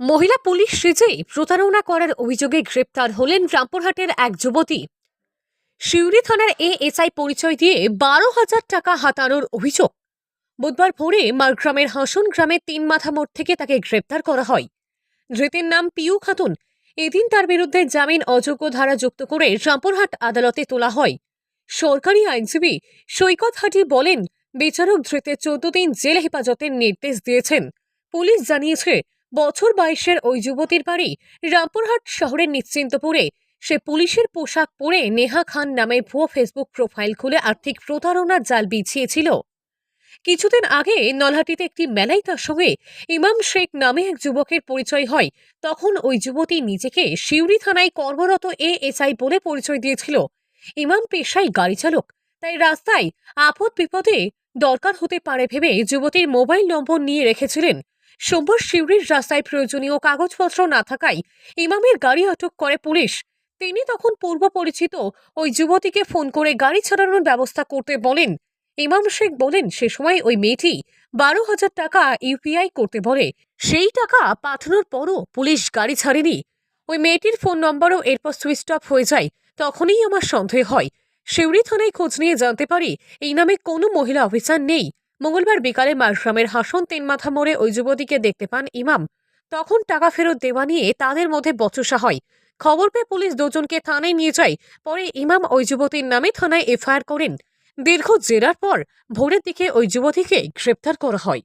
মহিলা পুলিশ সেজে প্রতারণা করার অভিযোগে গ্রেপ্তার হলেন রামপুরহাটের এক যুবতী। সিউড়ি থানার এএসআই পরিচয় দিয়ে বারো হাজার টাকা হাতানোর অভিযোগ। বুধবার ভোরে মারগ্রামের হাসন গ্রামের তিন মাথা মোড় থেকে তাকে গ্রেপ্তার করা হয়। ধৃতের নাম পিউ খাতুন। এদিন তার বিরুদ্ধে জামিন অযোগ্য ধারা যুক্ত করে রামপুরহাট আদালতে তোলা হয়। সরকারি আইনজীবী সৈকত হাটি বলেন, বিচারক ধৃতের চোদ্দ দিন জেল হেফাজতের নির্দেশ দিয়েছেন। পুলিশ জানিয়েছে বছর বাইশের ওই যুবতীর বাড়ি রামপুরহাট শহরের নিশ্চিন্তপুরে। সে পুলিশের পোশাক পরে নেহা খান নামে ভুয়ো ফেসবুক প্রোফাইল খুলে আর্থিক প্রতারণার জাল বিছিয়েছিল। কিছুদিন আগে নলহাটিতে একটি মেলায় তার সঙ্গে ইমাম শেখ নামে এক যুবকের পরিচয় হয়। তখন ওই যুবতী নিজেকে শিউরি থানায় কর্মরত এএসআই বলে পরিচয় দিয়েছিল। ইমাম পেশায় গাড়ি চালক, তাই রাস্তায় আপদ বিপদে দরকার হতে পারে ভেবে যুবতীর মোবাইল নম্বর নিয়ে রেখেছিলেন। সোমবার শিউরির রাস্তায় প্রয়োজনীয় কাগজপত্র না থাকায় ইমামের গাড়ি আটক করে পুলিশ। তিনি তখন পূর্ব পরিচিত ওই যুবতীকে ফোন করে গাড়ি ছাড়ানোর ব্যবস্থা করতে বলেন। ইমাম শেখ বলেন, সে সময় ওই মেয়েটি বারো হাজার টাকা ইউপিআই করতে বলে। সেই টাকা পাঠানোর পরও পুলিশ গাড়ি ছাড়েনি। ওই মেয়েটির ফোন নম্বরও এরপর সুইচ অফ হয়ে যায়। তখনই আমার সন্দেহ হয়। শিউরি থানায় খোঁজ নিয়ে জানতে পারি, এই নামে কোনো মহিলা অফিসার নেই। মঙ্গলবার বিকালে মারগ্রামের হাসন তিনমাথা মোড়ে ওই যুবতীকে দেখতে পান ইমাম। তখন টাকা ফেরত দেওয়া নিয়ে তাদের মধ্যে বচসা হয়। খবর পেয়ে পুলিশ দুজনকে থানায় নিয়ে যায়। পরে ইমাম ওই যুবতীর নামে থানায় এফআইআর করেন। দীর্ঘ জেরার পর ভোরের দিকে ওই যুবতীকে গ্রেপ্তার করা হয়।